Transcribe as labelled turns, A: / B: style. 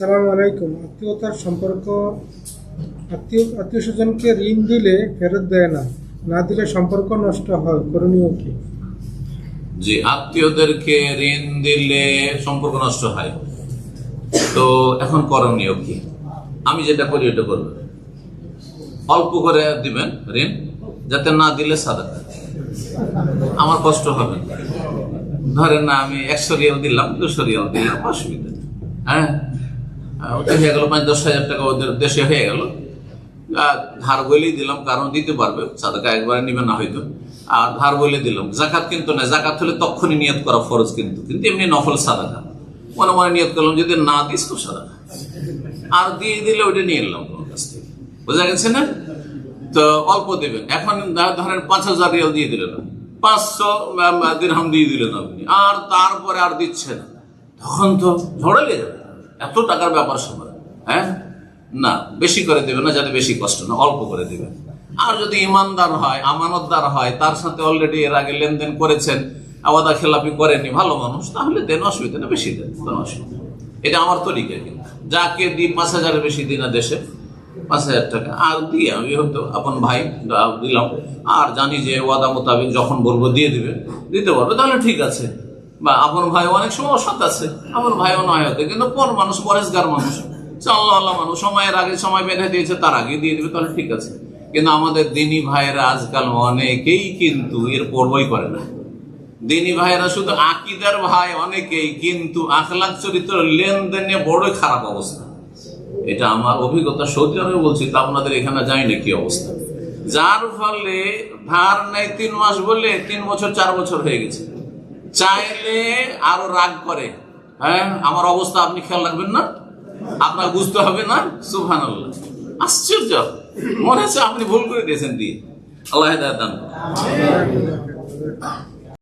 A: সালাম আলাইকুম। আত্মীয়তার সম্পর্ক, আত্মীয় আত্মীয় স্বজনকে ঋণ দিলে ফেরত দেয় না। না দিলে সম্পর্ক নষ্ট হয়। করণীয় কি?
B: যে আত্মীয়দেরকে ঋণ দিলে সম্পর্ক নষ্ট হয়। তো এখন করণীয় কি? আমি যেটা করি, ওটা করবেন অল্প করে দিবেন ঋণ, যাতে না দিলে সাদা আমার কষ্ট হবে ধরেন না আমি একশো রিয়াল দিলাম, দুশো রিয়াল দিলাম, অসুবিধা। হ্যাঁ? ওটা হয়ে গেল পাঁচ, দশ হাজার টাকা ওদের দেশে হয়ে গেল। ধার বলেই দিলাম, কারণ দিতে পারবে, সাদাকা একবারে নিবে না হয়তো। আর ধার বলে দিলাম, জাকাত কিন্তু না, জাকাত হলে তখনই নিয়ত করা ফরজ কিন্তু কিন্তু এমনি নফল সাদাকা। মনে মনে নিয়ত করলাম, যদি না দিস তো সাদাকা। আর দিয়ে দিলে ওইটা নিয়ে এলাম তোমার কাছ থেকে বোঝা গেছে না? তো অল্প দেবেন, এখন ধরেন পাঁচ হাজার রিয়াল দিয়ে দিলেন। পাঁচশো দিরহাম দিয়ে দিলেন আপনি। আর তারপরে আর দিচ্ছে না। তখন তো ঝড়ালে যাবে। এত টাকার ব্যাপার সময় হ্যাঁ? না, বেশি করে দেবে না যাতে বেশি কষ্ট না, অল্প করে দেবে আর যদি ইমানদার হয়, আমানতদার হয়, তার সাথে অলরেডি এর আগে লেনদেন করেছেন, আওয়াদা খেলাপি করেনি ভালো মানুষ, তাহলে দেন অসুবিধা না বেশি দেন, কোনো অসুবিধা এটা আমার তরিকা কিন্তু। যাকে দিই পাঁচ হাজারের বেশি দিই না দেশে, পাঁচ হাজার টাকা। আর দিই আমি হয়তো আপন ভাই দিলাম। আর জানি যে ওয়াদা মোতাবেক যখন বলব দিয়ে দিবে, দিতে পারবে, তাহলে ঠিক আছে। বা আপন ভাই অনেক সময় অসৎ আছে, আপন ভাইও নয় হতে, কিন্তু পর মানুষ, পরেশগার মানুষ। আল্লাহ আল্লাহ মানুষ, সময়ের আগে সময় বেঁধে দিয়েছে, তার আগে দিয়ে দিবে, তাহলে ঠিক আছে। কিন্তু আমাদের দিনী ভাইয়েরা আজকাল অনেকেই কিন্তু এর পর্বই করে না। দিনী ভাইয়েরা শুধু আকিদার ভাই অনেকেই, কিন্তু আখলাখ চরিত্র লেনদেনে বড়ই খারাপ অবস্থা। এটা আমার অভিজ্ঞতা, সত্যি আমি বলছি, তা আপনাদের এখানে যাই না কি অবস্থা। যার ফলে ধার নেই তিন মাস বললে তিন বছর, চার বছর হয়ে গেছে। চাইলে আরও রাগ করে। হ্যাঁ আমার অবস্থা আপনি খেয়াল রাখবেন না। আপনার বুঝতে হবে না সুফান আল্লাহ আশ্চর্য। মনে হচ্ছে আপনি ভুল করে দিয়েছেন দিয়ে। আল্লাহ দান।